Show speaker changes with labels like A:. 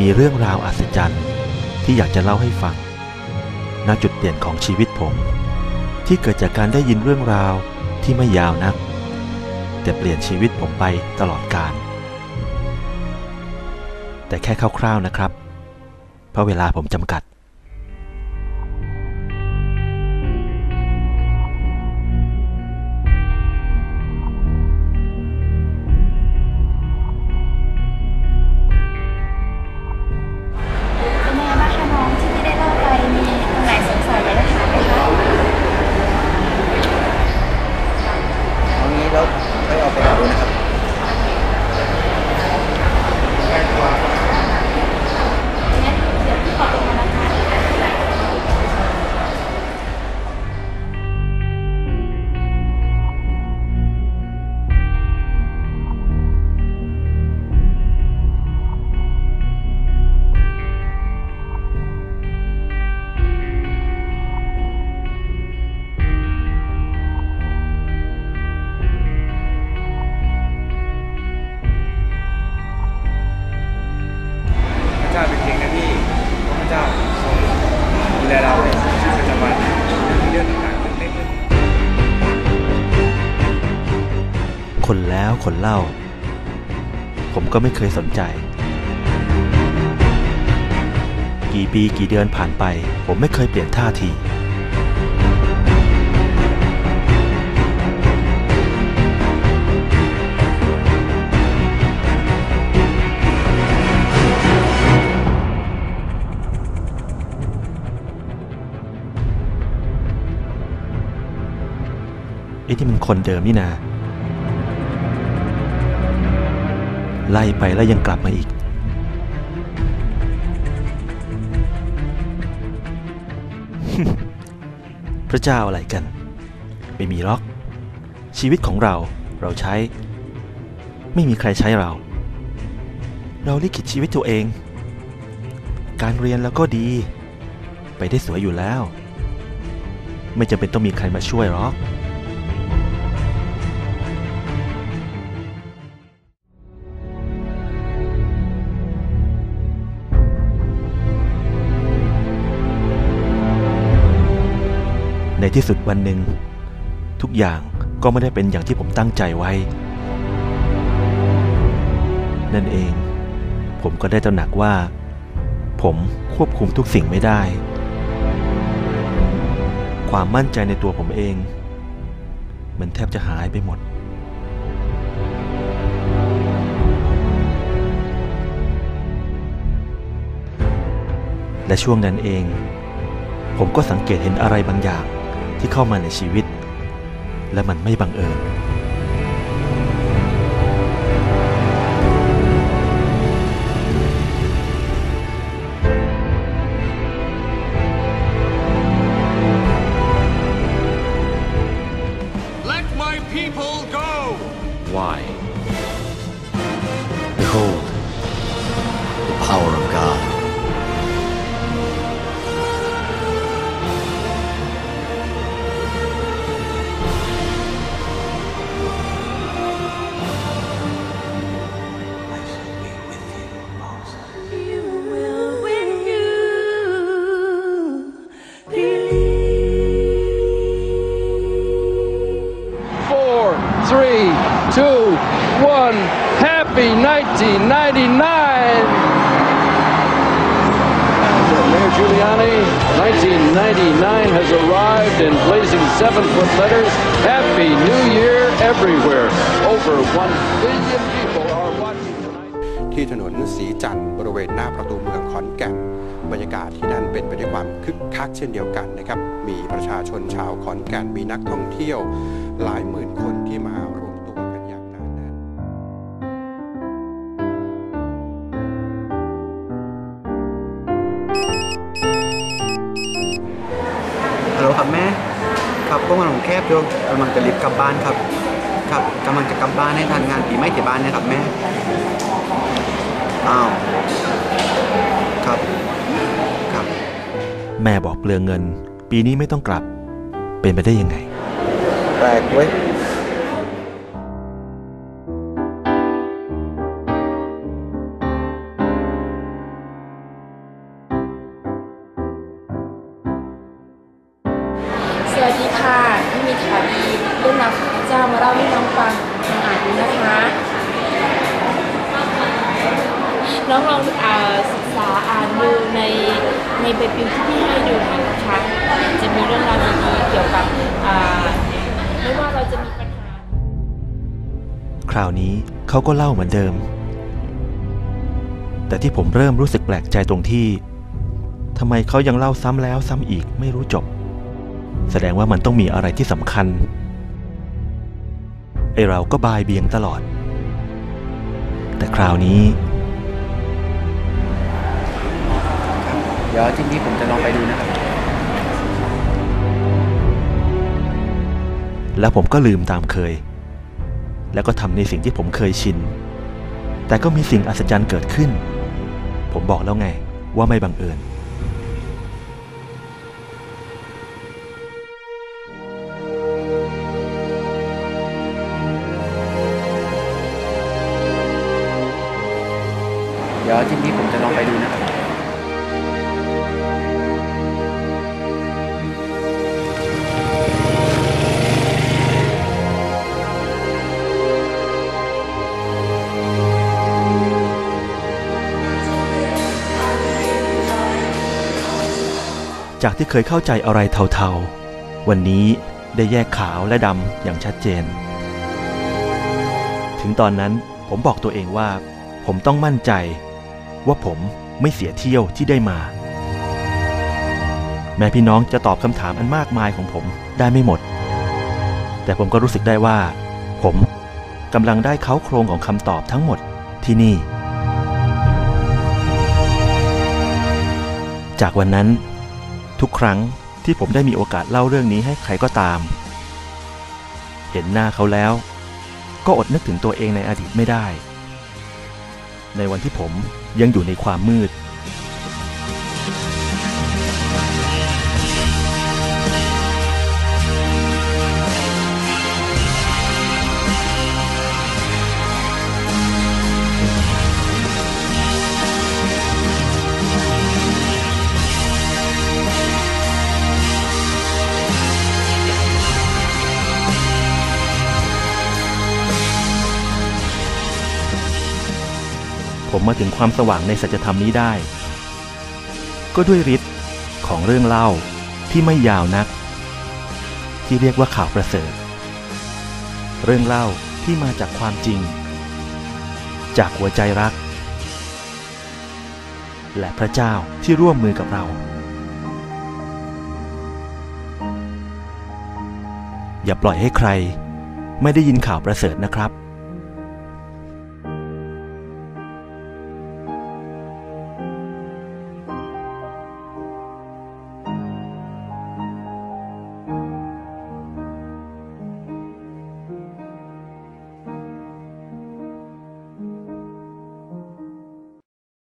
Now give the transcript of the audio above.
A: มีเรื่องราวอัศจรรย์ ที่อยากจะเล่าให้ฟัง ณ จุดเปลี่ยนของชีวิตผม ที่เกิดจากการได้ยินเรื่องราวที่ไม่ยาวนัก แต่เปลี่ยนชีวิตผมไปตลอดกาล แต่แค่คร่าวๆนะครับ เพราะเวลาผมจำกัด
B: คน
C: แล้วค
B: นเล่า
A: ผมก็ไม่เคยสนใจ กี่ปีกี่เดือนผ่านไป ผมไม่เคยเปลี่ยนท่าทีไอ้ที่มันคนเดิมนี่นา ไล่ไปแล้วยังกลับมาอีก พระเจ้าอะไรกัน ไม่มีหรอก ชีวิตของเราเราใช้ ไม่มีใครใช้เรา เราลิขิตชีวิตตัวเอง การเรียนแล้วก็ดี ไปได้สวยอยู่แล้ว ไม่จำเป็นต้องมีใครมาช่วยหรอก ที่สุดวันหนึ่ง ทุกอย่างก็ไม่ได้เป็นอย่างที่ผมตั้งใจไว้ นั่นเอง ผมก็ได้ตระหนักว่า ผมควบคุมทุกสิ่งไม่ได้ ความมั่นใจในตัวผมเอง มันแทบจะหายไปหมดและช่วงนั้นเอง ผมก็สังเกตเห็นอะไรบางอย่าง ที่เข้ามาในชีวิต และมันไม่บังเอิญ
D: Let my people go!
E: Why? Behold, the power of
F: Happy 1999! And Mayor Giuliani, 1999 has arrived in blazing seven-foot letters. Happy New Year everywhere. Over one billion people are watching tonight.
G: ที่ถนนสีจันทร์บริเวณหน้าประตูเมืองขอนแก่นบรรยากาศที่นั่นเป็นไปด้วยความคึกคักเช่นเดียวกันนะครับ มีประชาชนชาวขอนแก่นมีนักท่องเที่ยวหลายหมื่นคนที่มา
C: ครับแม่ครับพวกมันของแคบโยกำลังจะรีบกลับบ้านครับ ครับกำลังจะกลับบ้านให้ทันงานปีใหม่ที่บ้านเนะครับแม่อ้าวครับครับ
A: แม่บอกเปลืองเงิน ปีนี้ไม่ต้องกลับ เป็นไปได้ยังไง
C: แปลกเว้ย
B: จากพระเจ้ามาเล่าให้น้องฟังลองอ่านดูนะคะ น้องลองอ่าศึกษาอ่านดูในในใบปลิวที่พี่ให้ดูนะคะ จะมีเรื่องราวดีๆเกี่ยวกับอ่าไม่ว่าเราจะมีปัญหา
A: คราวนี้เขาก็เล่าเหมือนเดิม แต่ที่ผมเริ่มรู้สึกแปลกใจตรงที่ทำไมเขายังเล่าซ้ำแล้วซ้ำอีกไม่รู้จบ แสดงว่ามันต้องมีอะไรที่สำคัญ ไอเราก็บายเบียงตลอด แต่คราวนี้
C: เดี๋ยวทีนี้ผมจะลองไปดูนะครับ
A: แล้วผมก็ลืมตามเคย แล้วก็ทำในสิ่งที่ผมเคยชิน แต่ก็มีสิ่งอัศจรรย์เกิดขึ้น ผมบอกแล้วไงว่าไม่บังเอิญ
C: เดี๋ยวทีนี้ผมจะลองไปดูนะครับ
A: จากที่เคยเข้าใจอะไรเทาๆ วันนี้ได้แยกขาวและดำอย่างชัดเจน ถึงตอนนั้นผมบอกตัวเองว่า ผมต้องมั่นใจ ว่าผมไม่เสียเที่ยวที่ได้มา แม้พี่น้องจะตอบคำถามอันมากมายของผมได้ไม่หมด แต่ผมก็รู้สึกได้ว่า ผมกำลังได้เขาโครงของคำตอบทั้งหมดที่นี่ จากวันนั้น ทุกครั้งที่ผมได้มีโอกาสเล่าเรื่องนี้ให้ใครก็ตาม เห็นหน้าเขาแล้ว ก็อดนึกถึงตัวเองในอดีตไม่ได้ ในวันที่ผมยังอยู่ในความมืด ผมมาถึงความสว่างในสัจธรรมนี้ได้ ก็ด้วยฤทธิ์ของเรื่องเล่าที่ไม่ยาวนัก ที่เรียกว่าข่าวประเสริฐ เรื่องเล่าที่มาจากความจริง จากหัวใจรัก และพระเจ้าที่ร่วมมือกับเรา อย่าปล่อยให้ใคร ไม่ได้ยินข่าวประเสริฐนะครับ